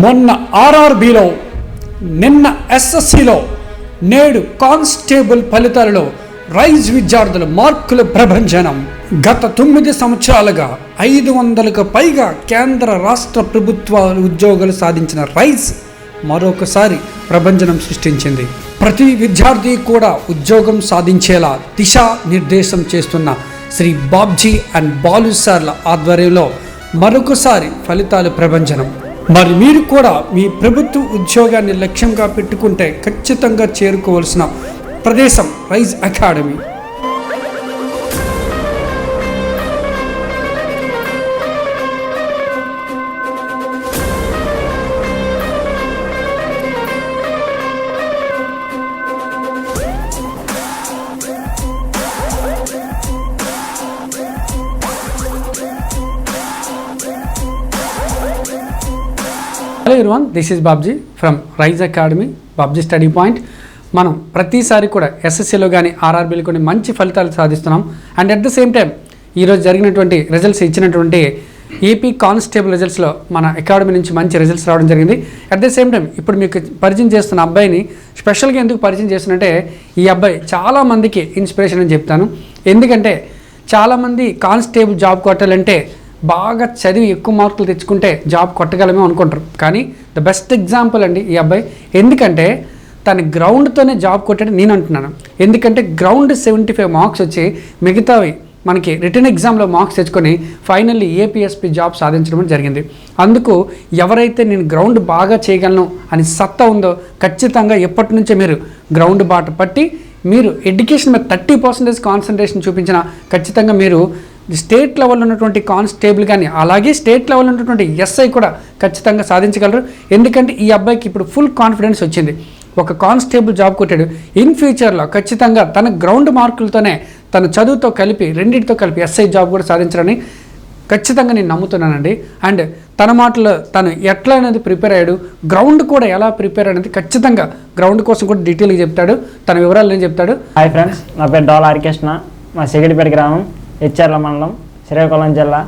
మొన్న ఆర్ఆర్బిలో నిన్న ఎస్ఎస్సిలో నేడు కానిస్టేబుల్ ఫలితాలలో రైజ్ విద్యార్థుల మార్కుల ప్రభంజనం. గత తొమ్మిది సంవత్సరాలుగా ఐదు వందలకు పైగా కేంద్ర రాష్ట్ర ప్రభుత్వ ఉద్యోగాలు సాధించిన రైజ్ మరొకసారి ప్రభంజనం సృష్టించింది. ప్రతి విద్యార్థి కూడా ఉద్యోగం సాధించేలా దిశా నిర్దేశం చేస్తున్న శ్రీ బాబ్జీ అండ్ బాలు సార్ల ఆధ్వర్యంలో మరొకసారి ఫలితాలు ప్రభంజనం. మరి మీరు కూడా మీ ప్రభుత్వ ఉద్యోగాన్ని లక్ష్యంగా పెట్టుకుంటే ఖచ్చితంగా చేరుకోవాల్సిన ప్రదేశం rise academy. Hello everyone this is Babji from rise academy Babji study point మనం ప్రతిసారి కూడా ఎస్ఎస్సీలో కానీ ఆర్ఆర్బీలో కొన్ని మంచి ఫలితాలు సాధిస్తున్నాం. And at the same time ఈరోజు జరిగినటువంటి రిజల్ట్స్ ఇచ్చినటువంటి ఏపీ కానిస్టేబుల్ రిజల్ట్స్లో మన అకాడమీ నుంచి మంచి రిజల్ట్స్ రావడం జరిగింది. అట్ ద సేమ్ టైం ఇప్పుడు మీకు పరిచయం చేస్తున్న అబ్బాయిని స్పెషల్గా ఎందుకు పరిచయం చేస్తున్నంటే ఈ అబ్బాయి చాలామందికి ఇన్స్పిరేషన్ అని చెప్తాను. ఎందుకంటే చాలామంది కానిస్టేబుల్ జాబ్ కొట్టాలంటే బాగా చదివి ఎక్కువ మార్కులు తెచ్చుకుంటే జాబ్ కొట్టగలమే అనుకుంటారు. కానీ ద బెస్ట్ ఎగ్జాంపుల్ అండి ఈ అబ్బాయి. ఎందుకంటే తన గ్రౌండ్తోనే జాబ్ కొట్టాడు నేను అంటున్నాను. ఎందుకంటే గ్రౌండ్ సెవెంటీ ఫైవ్ మార్క్స్ వచ్చి మిగతావి మనకి రిటర్న్ ఎగ్జామ్లో మార్క్స్ తెచ్చుకొని ఫైనల్లీ ఏపీఎస్పీ జాబ్ సాధించడం జరిగింది. అందుకు ఎవరైతే నేను గ్రౌండ్ బాగా చేయగలను అని సత్తా ఉందో ఖచ్చితంగా ఎప్పటి నుంచే మీరు గ్రౌండ్ బాట పట్టి మీరు ఎడ్యుకేషన్ మీద థర్టీ పర్సెంటేజ్ కాన్సన్ట్రేషన్ చూపించిన ఖచ్చితంగా మీరు స్టేట్ లెవెల్లో ఉన్నటువంటి కానిస్టేబుల్ కానీ అలాగే స్టేట్ లెవెల్లో ఉన్నటువంటి ఎస్ఐ కూడా ఖచ్చితంగా సాధించగలరు. ఎందుకంటే ఈ అబ్బాయికి ఇప్పుడు ఫుల్ కాన్ఫిడెన్స్ వచ్చింది. ఒక కానిస్టేబుల్ జాబ్ కొట్టాడు. ఇన్ ఫ్యూచర్లో ఖచ్చితంగా తన గ్రౌండ్ మార్కులతోనే తన చదువుతో కలిపి రెండింటితో కలిపి ఎస్ఐ జాబ్ కూడా సాధించాలని ఖచ్చితంగా నేను నమ్ముతున్నానండి. అండ్ తన మాటలో తను ఎట్లా అనేది ప్రిపేర్ అయ్యాడు గ్రౌండ్ కూడా ఎలా ప్రిపేర్ అనేది ఖచ్చితంగా గ్రౌండ్ కోసం కూడా డీటెయిల్గా చెప్తాడు. తన వివరాలు నేను చెప్తాడు. హాయ్ ఫ్రెండ్స్ నా పేరు డాల్ ఆర్కేష్ణ. మా సిగిడిపేట గ్రామం హెచ్ఆర్ల మండలం శ్రీకాకుళం జిల్లా.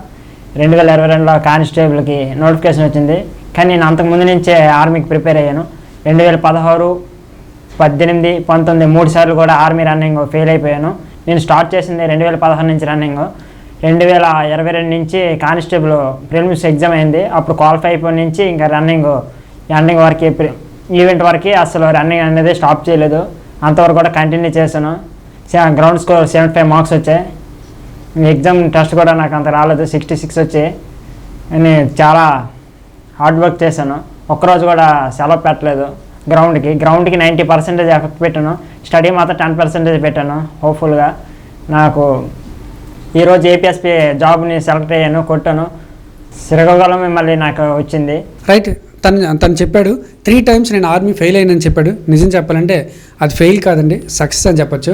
రెండు వేల ఇరవై రెండులో కానిస్టేబుల్కి నోటిఫికేషన్ వచ్చింది. కానీ నేను అంతకుముందు నుంచే ఆర్మీకి ప్రిపేర్ అయ్యాను. రెండు వేల పదహారు పద్దెనిమిది పంతొమ్మిది మూడు సార్లు కూడా ఆర్మీ రన్నింగ్ ఫెయిల్ అయిపోయాను. నేను స్టార్ట్ చేసింది రెండు వేల పదహారు నుంచి రన్నింగ్. రెండు వేల ఇరవై రెండు నుంచి కానిస్టేబుల్ ప్రిలిమ్స్ ఎగ్జామ్ అయింది. అప్పుడు క్వాలిఫై అయిపోయిన నుంచి ఇంకా రన్నింగ్ రన్నింగ్ వరకు ఈవెంట్ వరకు అసలు రన్నింగ్ అనేది స్టాప్ చేయలేదు. అంతవరకు కూడా కంటిన్యూ చేశాను. Ground score seventy five marks వచ్చాయి. ఎగ్జామ్ టెస్ట్ కూడా నాకు అంత రాలేదు. సిక్స్టీ సిక్స్ వచ్చి నేను చాలా హార్డ్ వర్క్ చేశాను. ఒక్కరోజు కూడా సెలవు పెట్టలేదు గ్రౌండ్కి గ్రౌండ్కి నైంటీ పర్సెంటేజ్ ఎఫెక్ట్ పెట్టాను. స్టడీ మాత్రం టెన్ పర్సెంటేజ్ పెట్టాను హోప్ఫుల్గా నాకు ఈరోజు ఏపీఎస్పీ జాబ్ని సెలెక్ట్ అయ్యాను కొట్టాను. శ్రీకాకుళం మళ్ళీ నాకు వచ్చింది. రైట్ తను తను చెప్పాడు త్రీ టైమ్స్ నేను ఆర్మీ ఫెయిల్ అయ్యానని చెప్పాడు. నిజం చెప్పాలంటే అది ఫెయిల్ కాదండి సక్సెస్ అని చెప్పొచ్చు.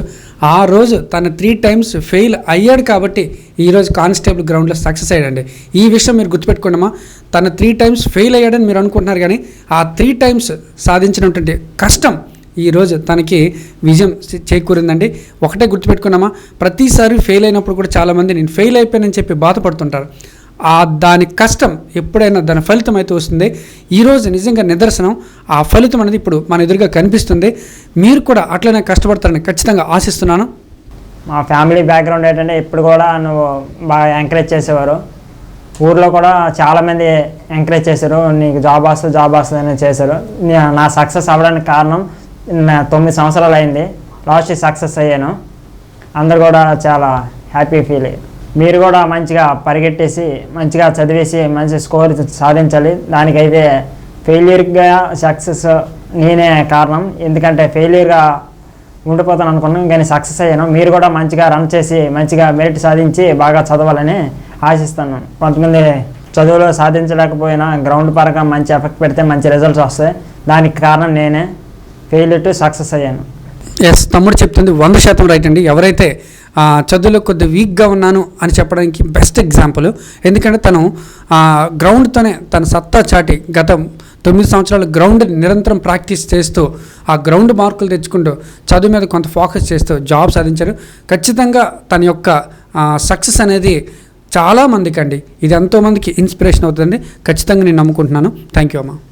ఆ రోజు తను త్రీ టైమ్స్ ఫెయిల్ అయ్యాడు కాబట్టి ఈరోజు కానిస్టేబుల్ గ్రౌండ్లో సక్సెస్ అయ్యాడండి. ఈ విషయం మీరు గుర్తుపెట్టుకున్నామా తను త్రీ టైమ్స్ ఫెయిల్ అయ్యాడని మీరు అనుకుంటున్నారు కానీ ఆ త్రీ టైమ్స్ సాధించినటువంటి కష్టం ఈరోజు తనకి విజయం చేకూరిందండి. ఒకటే గుర్తుపెట్టుకున్నామా ప్రతిసారి ఫెయిల్ అయినప్పుడు కూడా చాలామంది నేను ఫెయిల్ అయిపోయానని చెప్పి బాధపడుతుంటారు. ఆ దాని కష్టం ఎప్పుడైనా దాని ఫలితం అయితే వస్తుంది. ఈరోజు నిజంగా నిదర్శనం ఆ ఫలితం అనేది ఇప్పుడు మన ఎదురుగా కనిపిస్తుంది. మీరు కూడా అట్లనే కష్టపడతారని ఖచ్చితంగా ఆశిస్తున్నాను. మా ఫ్యామిలీ బ్యాక్గ్రౌండ్ ఏంటంటే ఇప్పుడు కూడా నువ్వు బాగా ఎంకరేజ్ చేసేవారు. ఊర్లో కూడా చాలామంది ఎంకరేజ్ చేశారు. నీకు జాబ్ వస్తుంది జాబ్ వస్తుంది అని చేశారు. నా సక్సెస్ అవ్వడానికి కారణం తొమ్మిది సంవత్సరాలు అయింది. లాస్ట్ సక్సెస్ అయ్యాను. అందరు కూడా చాలా హ్యాపీ ఫీల్ అయ్యారు. మీరు కూడా మంచిగా పరిగెట్టేసి మంచిగా చదివేసి మంచి స్కోర్ సాధించాలి. దానికైతే ఫెయిల్యూర్గా సక్సెస్ నేనే కారణం. ఎందుకంటే ఫెయిల్యూర్గా ఉండిపోతాను అనుకున్నాను కానీ సక్సెస్ అయ్యాను. మీరు కూడా మంచిగా రన్ చేసి మంచిగా మెరిట్ సాధించి బాగా చదవాలని ఆశిస్తాను. కొంతమంది చదువులో సాధించలేకపోయినా గ్రౌండ్ పరంగా మంచి ఎఫెక్ట్ పెడితే మంచి రిజల్ట్స్ వస్తాయి. దానికి కారణం నేనే. ఫెయిల్ టు సక్సెస్ అయ్యాను. ఎస్ తమ్ముడు చెప్తుంది వంద శాతం రైట్ అండి. ఎవరైతే చదువులో కొద్ది వీక్గా ఉన్నాను అని చెప్పడానికి బెస్ట్ ఎగ్జాంపుల్ ఎందుకంటే తను గ్రౌండ్తోనే తన సత్తా చాటి గత తొమ్మిది సంవత్సరాలు గ్రౌండ్ నిరంతరం ప్రాక్టీస్ చేస్తూ ఆ గ్రౌండ్ మార్కులు తెచ్చుకుంటూ చదువు మీద కొంత ఫోకస్ చేస్తూ జాబ్ సాధించారు. ఖచ్చితంగా తన యొక్క సక్సెస్ అనేది చాలా మందికి అండి. ఇది ఎంతోమందికి ఇన్స్పిరేషన్ అవుతుంది ఖచ్చితంగా నేను నమ్ముకుంటున్నాను. థ్యాంక్ యూ అమ్మా.